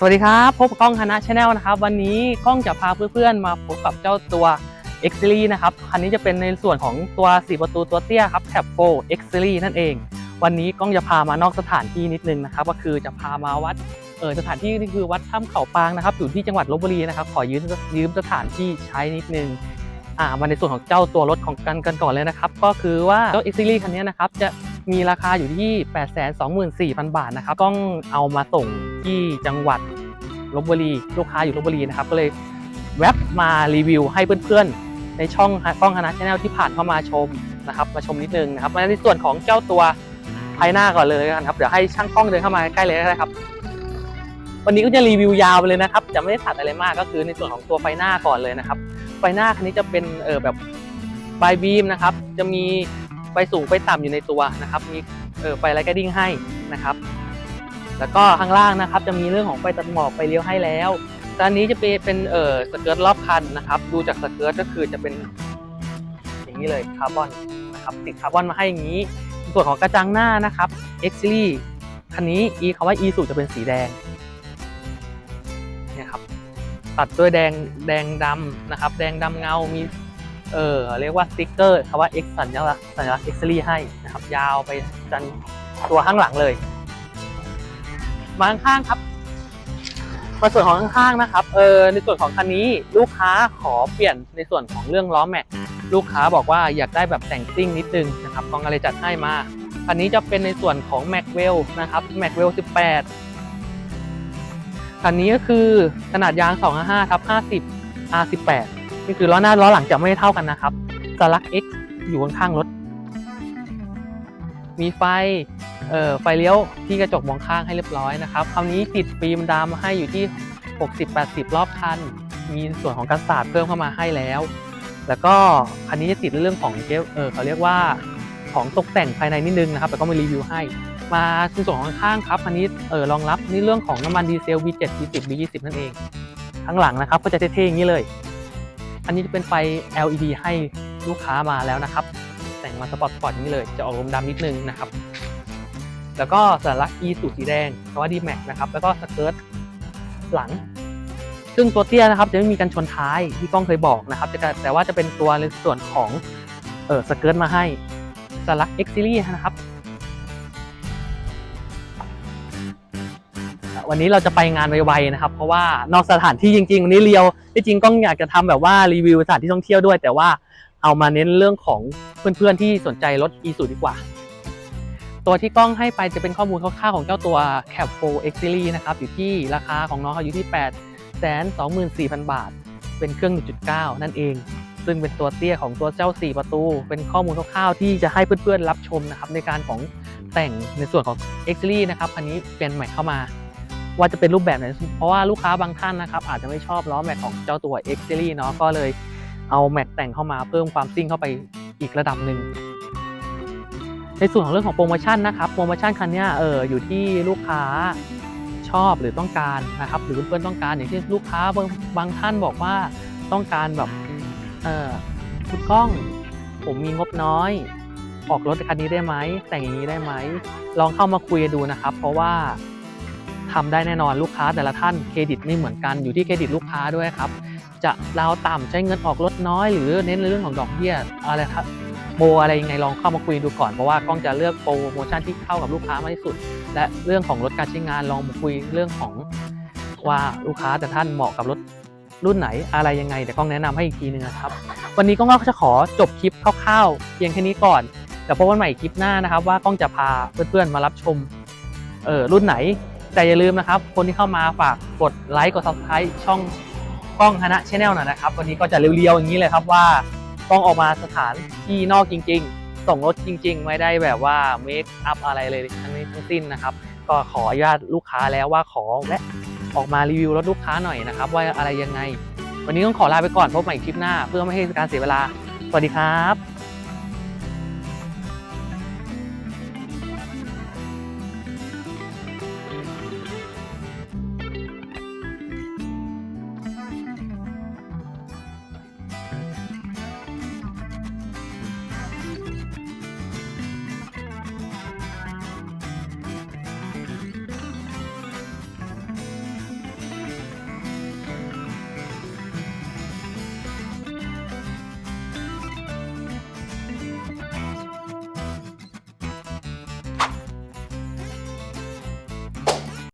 สวัสดีครับพบกับกล้องคณะชาแนลนะครับ วันนี้กล้องจะพาเพื่อนๆ มาพบกับเจ้าตัว X Series นะครับ คันนี้จะเป็นในส่วนของตัว 4 ประตูตัวเตี้ยครับ Tab 4 X Series นั่นเอง วันนี้กล้องจะพามานอกสถานที่นิดนึงนะครับ ก็คือจะพามาวัดเออสถานที่นี่คือวัดถ้ำเขาปางนะครับ อยู่ที่จังหวัดลบบุรีนะครับ ขอยืมยืมสถานที่ใช้นิดนึงอ่ามาในส่วนของเจ้าตัวรถของกันกันก่อนเลยนะครับ ก็คือว่าเจ้า X Series คันนี้นะครับจะ มีราคาอยู่ที่ 824,000 บาทนะครับต้องเอามาส่งที่จังหวัดลบบุรีลูกค้าอยู่ลบบุรีนะครับก็เลยแวบมารีวิวให้เพื่อนๆ ในช่องกล้องคณะชาแนลที่ผ่านเข้ามาชมนะครับมาชมนิดนึงนะครับในส่วนของเจ้าตัวภายหน้าก่อนเลยกันครับเดี๋ยวให้ช่างกล้องเดินเข้ามาใกล้เลยก็ได้ครับ วันนี้ก็จะรีวิวยาวไปเลยนะครับ จะไม่ได้ตัดอะไรมากก็คือในส่วนของตัวไฟหน้าก่อนเลยนะครับ ไฟหน้าคันนี้จะเป็นเออแบบไฟบีมนะครับ จะมี ไฟสูงไฟต่ำอยู่ในตัวนะครับ มีเออไฟไลท์กระดิ่งให้นะครับ แล้วก็ข้างล่างนะครับ จะมีเรื่องของไฟตัดหมอกไฟเลี้ยวให้แล้วตอนนี้จะเป็นเป็นเออสเกิร์ตรอบคันนะครับ ดูจากสเกิร์ตก็คือจะเป็นอย่างนี้เลยคาร์บอนนะครับติดคาร์บอนมาให้อย่างนี้ส่วนของกระจังหน้านะครับ X Series คันนี้ e คำว่า e สูจะเป็นสีแดงเนี่ยครับตัดด้วยแดงแดงดำนะครับ แดงดำเงามี เออเรียกว่าสติ๊กเกอร์คำว่า X สัญลักษณ์สัญลักษณ์ X series ให้นะครับ ยาวไปจนตัวข้างหลังเลย มาข้างครับมาส่วนของข้างๆนะครับ เออในส่วนของคันนี้ลูกค้าขอเปลี่ยนในส่วนของเรื่องล้อแม็กลูกค้าบอกว่าอยากได้แบบแต่งซิ่งนิดนึงนะครับกองอะไรจัดให้มาคันนี้จะเป็นในส่วนของ m a c w e l l นะครับ m a c w e l l 18คันนี้ก็คือขนาดยาง255ทับ50 R18 คือล้อหน้าล้อหลังจะไม่เท่ากันนะครับสลัก X อยู่ข้างๆรถ มีไฟเอ่อไฟเลี้ยวที่กระจกมองข้างให้เรียบร้อยนะครับคราวนี้ติดฟิล์มดำให้อยู่ที่ 60-80 รอบคัน มีส่วนของกันศาสตร์เพิ่มเข้ามาให้แล้ว แล้วก็คันนี้จะติดเรื่องของเออเขาเรียกว่าของตกแต่งภายในนิดนึงนะครับแต่ก็มารีวิวให้ มาคือส่วนของข้างครับอันนี้เออรองรับในเรื่องของน้ำมันดีเซล V7 V10 V20 นั่นเอง ข้างหลังนะครับก็จะเท่ๆอย่างนี้เลย อันนี้จะเป็นไฟ LED ให้ลูกค้ามาแล้วนะครับ แต่งมาสปอร์ตสปอร์ตนี้เลย จะออกลมดำนิดนึงนะครับ แล้วก็สัญลักษณ์ E สูตรสีแดงคำว่า D-Max นะครับ แล้วก็สเกิร์ตหลัง ซึ่งตัวเตี้ยนะครับจะไม่มีกันชนท้ายที่กล้องเคยบอกนะครับแต่แต่ว่าจะเป็นตัวในส่วนของเออสเกิร์ตมาให้สัญลักษณ์ X Series นะครับ วันนี้เราจะไปงานไวๆนะครับ เพราะว่านอกสถานที่จริงๆวันนี้เรียวที่จริงก็อยากจะทำแบบว่ารีวิวสถานที่ท่องเที่ยวด้วย แต่ว่าเอามาเน้นเรื่องของเพื่อนๆที่สนใจรถ e สูดีกว่า ตัวที่กล้องให้ไปจะเป็นข้อมูลคร่าวๆของเจ้าตัว Cab 4 X Series นะครับอยู่ที่ราคาของน้องเขาอยู่ที่ 8 2 4 0 0 0 บาท เป็นเครื่อง 1.9 นั่นเอง ซึ่งเป็นตัวเตี้ยของตัวเจ้า 4 ประตู เป็นข้อมูลคร่าวๆที่จะให้เพื่อนๆรับชมนะครับในการของแต่งในส่วนของ X Series นะครับคันนี้เปลี่ยนใหม่เข้ามา ว่าจะเป็นรูปแบบไหนเพราะว่าลูกค้าบางท่านนะครับอาจจะไม่ชอบล้อแม็กของเจ้าตัว X Series เนาะก็เลยเอาแม็กแต่งเข้ามาเพิ่มความซิ่งเข้าไปอีกระดับหนึ่งในส่วนของเรื่องของโปรโมชั่นนะครับโปรโมชั่นคันนี้เอออยู่ที่ลูกค้าชอบหรือต้องการนะครับ หรือเพื่อนๆต้องการอย่างเช่นลูกค้าบางบางท่านบอกว่าต้องการแบบเออคุณกล้องผมมีงบน้อย ออกรถคันนี้ได้ไหมแต่งอย่างนี้ได้ไหมลองเข้ามาคุยดูนะครับ เพราะว่า ทำได้แน่นอนลูกค้าแต่ละท่านเครดิตไม่เหมือนกันอยู่ที่เครดิตลูกค้าด้วยครับจะดาวต่ำใช้เงินออกรถน้อยหรือเน้นในเรื่องของดอกเบี้ยอะไรครับโปรอะไรยังไงลองเข้ามาคุยดูก่อนเพราะว่ากล้องจะเลือกโปรโมชั่นที่เข้ากับลูกค้ามากที่สุด และเรื่องของรถการใช้งานลองมาคุยเรื่องของว่าลูกค้าแต่ท่านเหมาะกับรถรุ่นไหนอะไรยังไงเดี๋ยวกล้องแนะนำให้อีกทีนึงนะครับ วันนี้กล้องก็จะขอจบคลิปคร่าวๆเพียงแค่นี้ก่อนเดี๋ยวพบกันใหม่คลิปหน้านะครับ ว่ากล้องจะพาเพื่อนๆมารับชมเออรุ่นไหน แต่อย่าลืมนะครับ คนที่เข้ามาฝากกดไลค์กด subscribe ช่องกล้องคณะชแนลหน่อยนะครับ วันนี้ก็จะเรียวๆอย่างนี้เลยครับว่ากล้องออกมาสถานที่นอกจริง ๆ ส่งรถจริง ๆ ไม่ได้แบบว่าเมคอัพอะไรเลยทั้งนี้ทั้งสิ้นนะครับ ก็ขออนุญาตลูกค้าแล้วว่าขอแวะออกมารีวิวรถลูกค้าหน่อยนะครับว่าอะไรยังไง วันนี้ต้องขอลาไปก่อนพบใหม่คลิปหน้า เพื่อไม่ให้การเสียเวลา สวัสดีครับ